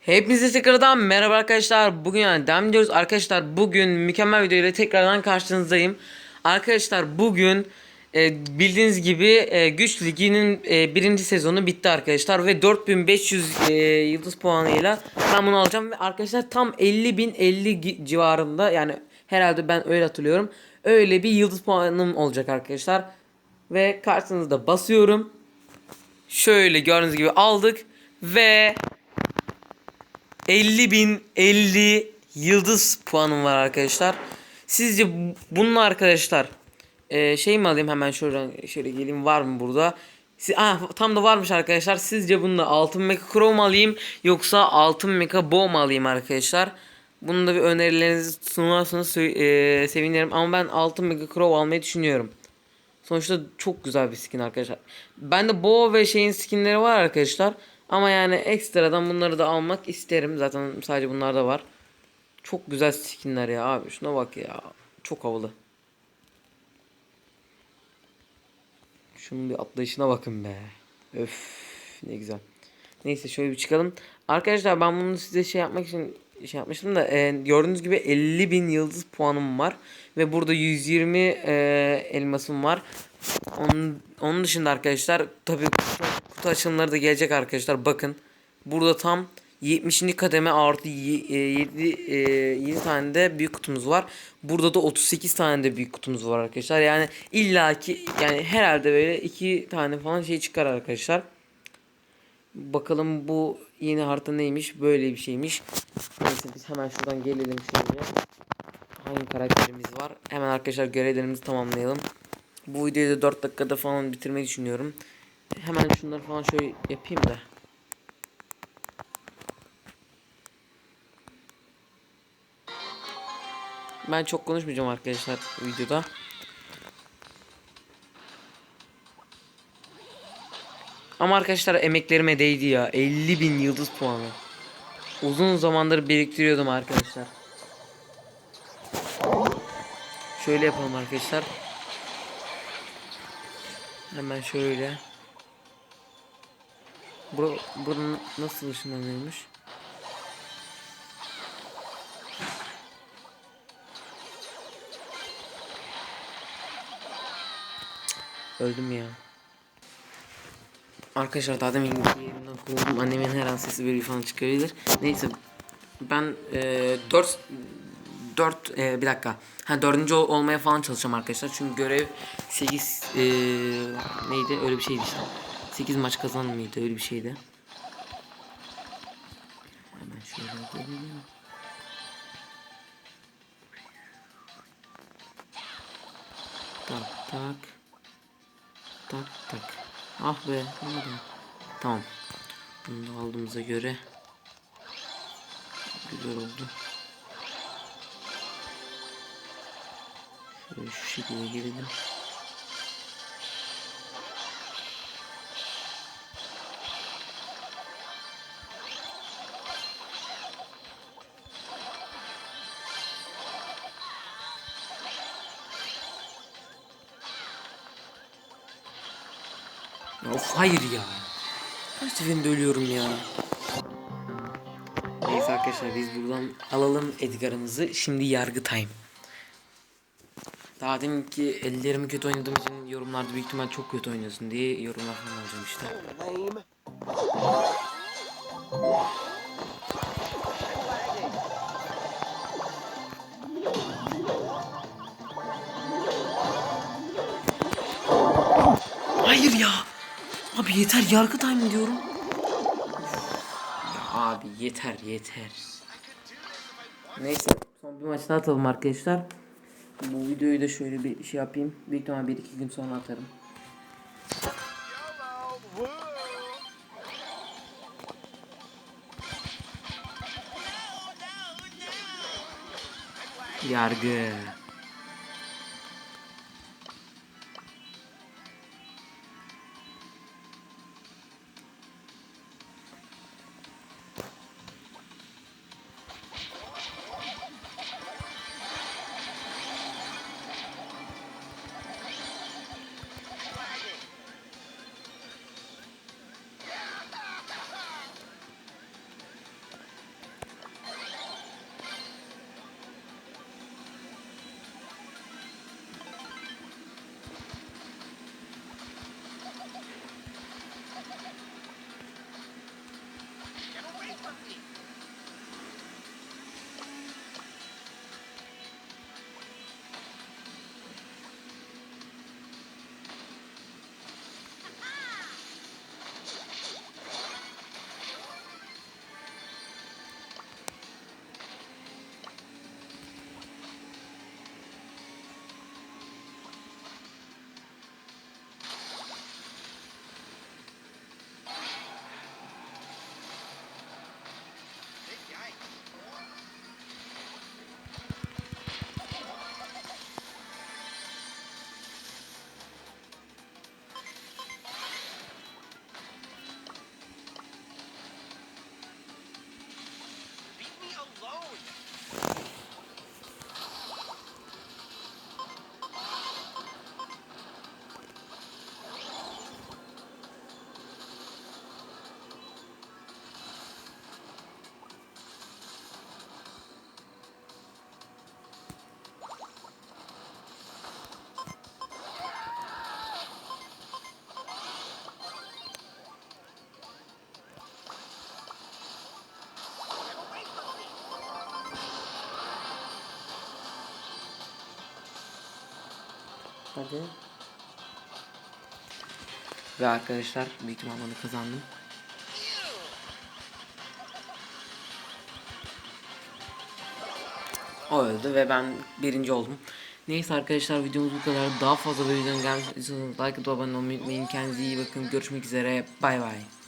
Hepinize tekrardan merhaba arkadaşlar. Bugün yani devam ediyoruz. Arkadaşlar bugün mükemmel video ile tekrardan karşınızdayım. Arkadaşlar bugün e, bildiğiniz gibi e, Güç Ligi'nin e, birinci sezonu bitti arkadaşlar. Ve 4500 e, yıldız puanıyla ben bunu alacağım. Ve arkadaşlar tam 50.050 gi- civarında yani herhalde ben öyle hatırlıyorum. Öyle bir yıldız puanım olacak arkadaşlar. Ve karşınızda basıyorum. Şöyle gördüğünüz gibi aldık. Ve 50 bin 50 yıldız puanım var arkadaşlar. Sizce bu- bunun arkadaşlar e, şey mi alayım hemen şuradan şöyle geleyim var mı burada? Si ah, tam da varmış arkadaşlar. Sizce bunda altın mecha crow mu alayım yoksa altın mecha bow mu alayım arkadaşlar? Bunu da bir önerilerinizi sunarsanız e, sevinirim ama ben altın mecha crow almayı düşünüyorum. Sonuçta çok güzel bir skin arkadaşlar. Bende Bo ve şeyin skinleri var arkadaşlar. Ama yani ekstradan bunları da almak isterim. Zaten sadece bunlar da var. Çok güzel skinler ya abi. Şuna bak ya. Çok havalı. Şunun bir atlayışına bakın be. Öf ne güzel. Neyse şöyle bir çıkalım. Arkadaşlar ben bunu size şey yapmak için şey yapmıştım da e, gördüğünüz gibi 50 bin yıldız puanım var. Ve burada 120 e, elmasım var. Onun, onun dışında arkadaşlar tabi kutu, açılımları da gelecek arkadaşlar bakın. Burada tam 70. kademe artı 7, 7 tane de büyük kutumuz var. Burada da 38 tane de büyük kutumuz var arkadaşlar. Yani illaki yani herhalde böyle 2 tane falan şey çıkar arkadaşlar. Bakalım bu yeni harita neymiş? Böyle bir şeymiş. Neyse biz hemen şuradan gelelim şöyle. Hangi karakterimiz var? Hemen arkadaşlar görevlerimizi tamamlayalım. Bu videoyu da 4 dakikada falan bitirmeyi düşünüyorum. Hemen şunları falan şöyle yapayım da. Ben çok konuşmayacağım arkadaşlar videoda. Ama arkadaşlar emeklerime değdi ya. 50 bin yıldız puanı. Uzun zamandır biriktiriyordum arkadaşlar. Şöyle yapalım arkadaşlar. Hemen şöyle. Bura, buranın nasıl ışınlanıyormuş? Öldüm ya. Arkadaşlar daha demin yerimden kovuldum. Annemin her an sesi böyle falan çıkabilir. Neyse. Ben e, 4 4 bir dakika. Ha dördüncü ol- olmaya falan çalışacağım arkadaşlar. Çünkü görev 8 e, neydi? Öyle bir şeydi işte. 8 maç kazan mıydı? Öyle bir şeydi. Hemen şöyle gelelim. Tak tak. Tak tak. Ah be. olmadı. Tamam. Bunu da aldığımıza göre güzel oldu. Şöyle şu şekilde gelelim. Of hayır ya. Kaç seferinde ölüyorum ya. Neyse arkadaşlar biz buradan alalım Edgar'ımızı. Şimdi yargı time. Daha demin ki ellerimi kötü oynadığım için yorumlarda büyük ihtimal çok kötü oynuyorsun diye yorumlar falan alacağım işte. Hayır ya. Abi yeter yargı time diyorum. Ya abi yeter yeter. Neyse son bir maç daha atalım arkadaşlar. Bu videoyu da şöyle bir şey yapayım. Büyük ihtimal bir iki gün sonra atarım. Yargı. Hadi. Ve arkadaşlar büyük ihtimalle onu kazandım. O öldü ve ben birinci oldum. Neyse arkadaşlar videomuz bu kadar. Daha fazla videonun gelmesini istiyorsanız like abone olmayı unutmayın. Kendinize iyi bakın. Görüşmek üzere. Bay bay.